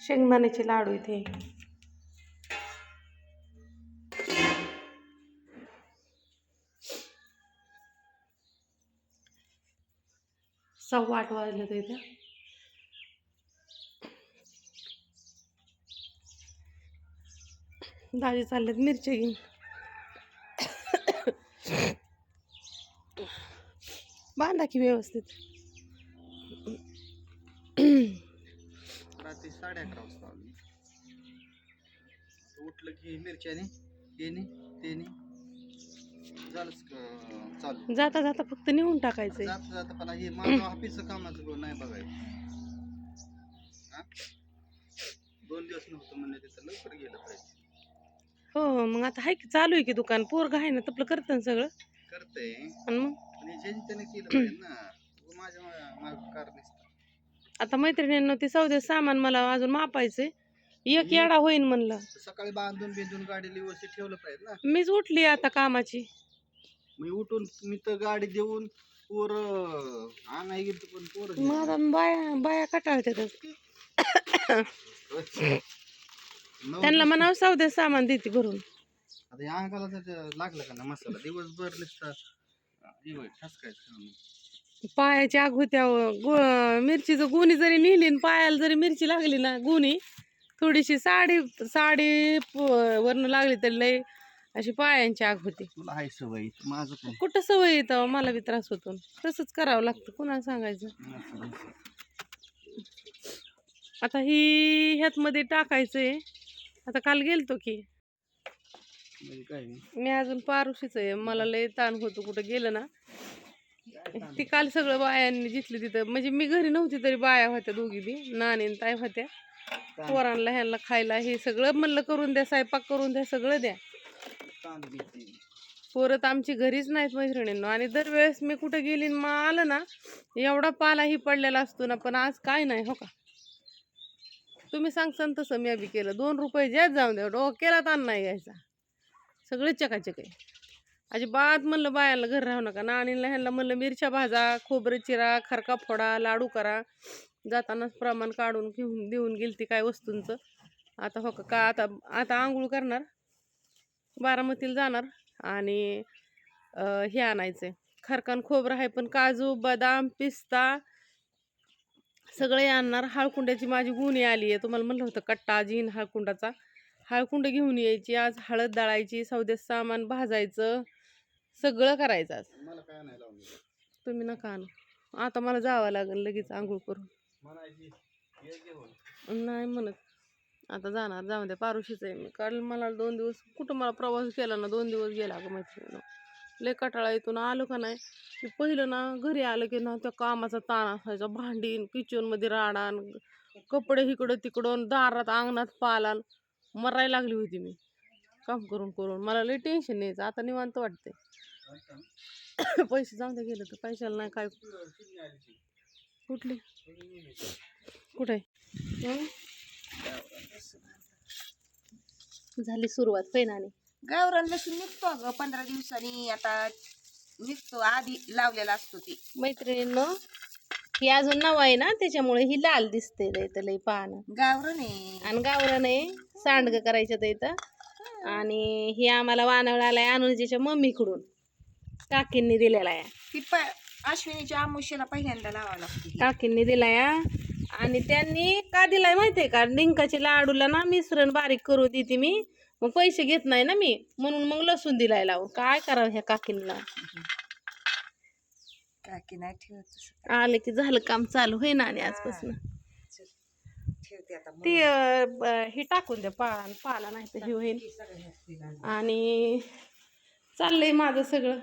शेंगदाण्याचे लाडू इथे. सव्वा आठ वाजले तर इथे. दाजी चाललेत मिरची घेऊन. बांधा की व्यवस्थित. साडे अकरा वाजता आलो. उठलं की मिरच्याने येणे तेने. झालंच चालू. जाता जाता फक्त नेऊन टाकायचंय. जाता जाता पण हे माझं ऑफिसचं कामाचं गो- नाही बघायचं? दोन दिवस नव्हतं म्हणलं तिथं लवकर गेलं पाहिजे. हो हो, मग आता हाय की चालू आहे की दुकान. पोरग आहे ना तपलं करतं ना सगळं. करतंय. आणि मग? हे ज्यांनी त्याने केलं पाहिजे ना माझ्या माझं कार नसतं आता मैत्रिणींना ते सौदे सामान मला अजून मापायचंय. एक येडा होईन म्हणलं. सकाळी बांधून बिंदून गाडीला व्यवस्थित ठेवलं पाहिजे ना. मीच उठली आता कामाची. मी उठून मी तर गाडी देऊन पोर आणाय गेली पण पोर आता बाया बाया कटाळतात त्यांना म्हणावं सौदे सामान देते भरून. आता या लागलं का ना मसाला दिवसभर नुसता बघ, ठसकायचं. काम. पायाची आग होत्या गु मिरचीचं गुणी जरी नेली पायाला जरी मिरची लागली ना गुणी थोडीशी साडी साडी वरनं लागली तरी लय अशी पायांची आग होती. सवय माझं कुठं सवय येतं मला बी त्रास होतो. तसंच करावं लागतं. कुणाला सांगायचं. आता ही ह्यात मध्ये टाकायचंय. आता काल गेलतो की. म्हणजे मी अजून पारुशीच आहे. मला लय ताण होतो. कुठं गेलं ना ती काल सगळं बायांनी जिथली तिथं. म्हणजे मी घरी नव्हती तरी बाया होत्या दोघी बी नाणी आणि ताई होत्या. पोरांना ह्यांना खायला हे सगळं म्हणलं करून द्या स्वयंपाक करून द्या सगळं द्या. परत आमची घरीच नाहीत मैत्रिणींनो. आणि दरवेळेस मी कुठं गेली मग आलं ना एवढा पालाही पडलेला असतो ना पण आज काय नाही हो का? तुम्ही सांगसान तसं मी अभि केलं. दोन रुपये ज्यात जाऊन द्या डोक्याला ताण नाही घ्यायचा सगळे चकाचक आहे. अजिबात म्हणलं बायाला घर राहू नका. नाणीला ह्यांना म्हणलं मिरच्या भाजा खोबरं चिरा खरका फोडा लाडू करा. जातानाच प्रमाण काढून घेऊन देऊन गेली ती काय वस्तूंचं. आता हो का का आता आता आंघोळ करणार. बारामतीला जाणार आणि हे आणायचं आहे खरकान खोबरं आहे पण काजू बदाम पिस्ता सगळे आणणार. हळकुंड्याची माझी गुणी आली आहे. तुम्हाला म्हणलं होतं कट्टा जीन हळकुंडाचा. हळकुंड घेऊन यायची. आज हळद दळायची सौद्यात सामान भाजायचं. सगळं करायचं आज. मला काय नाही लावून तुम्ही नका आणू. आता मला जावं लागेल लगेच आंघोळ करून. म्हणायची ये घेऊन. नाही म्हणत. आता जाणार जाऊ द्या पारुशीच आहे मी. कारण मला दोन दिवस कुठं मला प्रवास केला ना दोन दिवस गेला ग मैत्रिणीनं. लय कटाळा इथून आलो का नाही? की पहिलं ना घरी आलं की ना त्या कामाचा ताण असायचा. भांडीन किचनमध्ये राडान कपडे इकडं तिकडून दारात अंगणात पालान. मरायला लागली होती मी. काम करून करून. मला लय टेन्शन यायचं. आता निवांत वाटते पैसे जाऊन दे गेलं तर पैशाला नाही काय. कुठली? कुठे? झाली सुरुवात पैनाने गावरान लसूण निघतो अगं पंधरा दिवसांनी. आता निघतो आधी लावलेला असतो ती. मैत्रिणींनो ही अजून नवा आहे ना त्याच्यामुळे ही लाल दिसते इथं लई पाहणं गावरण आहे. आणि गावरान आहे सांडग करायचं तर. इथं आणि ही आम्हाला वानवळ आलाय अनुजीच्या मम्मीकडून. काकींनी दिलेला आहे. ती प अश्विनीच्या आमुष्याला पहिल्यांदा लावावं लागते काकींनी दिलाय आणि त्यांनी का दिलाय माहितीये का? डिंकाच्या लाडूला ना मिश्रण बारीक करू देते मी. मग पैसे घेत नाही ना मी. म्हणून मग लसूण दिलाय लावून. काय करावं ह्या काकींना? काकी नाही ठेवत तसं. आले की झालं काम चालू होई ना आणि आजपासून. ठेवते आता मग. ते अं, ब- हे टाकून द्या पाला पाला नाही तर हे होईल आणि चाललंय माझं सगळं.